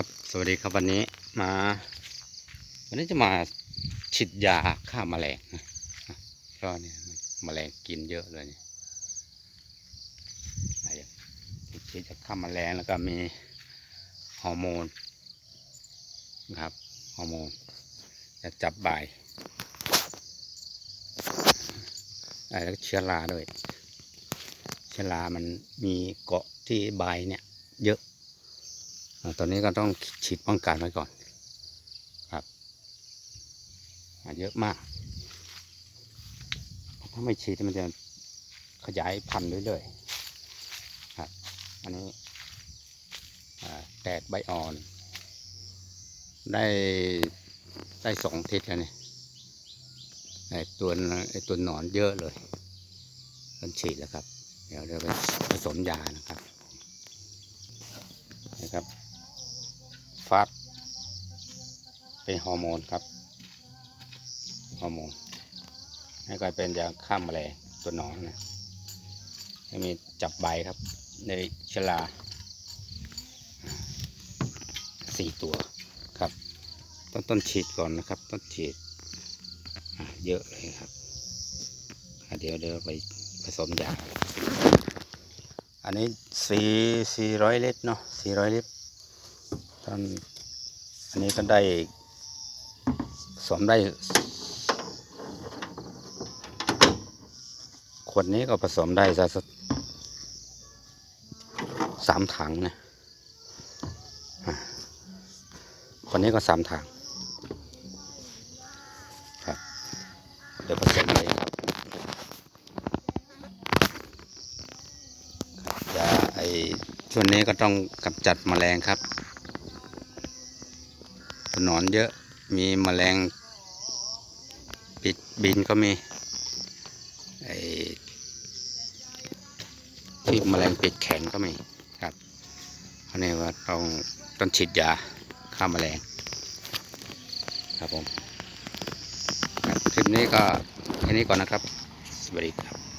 ครับ สวัสดีครับวันนี้มา วันนี้จะมาฉีดยาฆ่าแมลงนะก็เนี่ยมแมลงกินเยอะเลยเนี่ยอะเดี๋ยวฉีดยาฆ่าแมลงแล้วก็มีฮอร์โมนนะครับฮอร์โมนจะจับใบอะแล้วก็เชื้อราด้วยเชื้อรามันมีเกาะที่ใบเนี่ย เยอะ ตอนนี้ก็ต้องฉีดป้องกันไว้ก่อนครับเยอะมาก ถ้าไม่ฉีดมันจะขยายพันธุ์เรื่อยๆครับ อันนี้แตกใบอ่อน ได้ได้สองทิศแล้วเนี่ยไอตัวไอตัวหนอนเยอะเลยมันฉีดแล้วครับ เดี๋ยวเดี๋ยวไปผสมยานะครับนะครับ ฟาดเป็นฮอร์โมนครับฮอร์โมนให้กลายเป็นยาฆ่าแมลงตัวหนอนนะให้มีจับใบครับ ในชลาสี่ตัวครับต้นต้นฉีดก่อนนะครับ ต้นฉีดเยอะเลยครับเดี๋ยวเดี๋ยวไปผสมยาอันนี้สี่สี่ร้อยลิตรเนาะสี่ร้อยลิตร ตอนอันนี้ก็ได้สวมได้ ขวดนี้ก็ผสมได้สักสามถังนะอะคนนี้ก็สามถังครับเดี๋ยวผสมเลยครับยาไอช่วงนี้ก็ต้องกำจัดแมลงครับ นอนเยอะ มีแมลงปิดบินก็มีไอ้ที่แมลงปิดแขนก็มีครับอันนี้ว่าต้องต้องฉีดยาฆ่าแมลงครับผมคลิปนี้ก็แค่นี้ก่อนนะครับสวัสดีครับ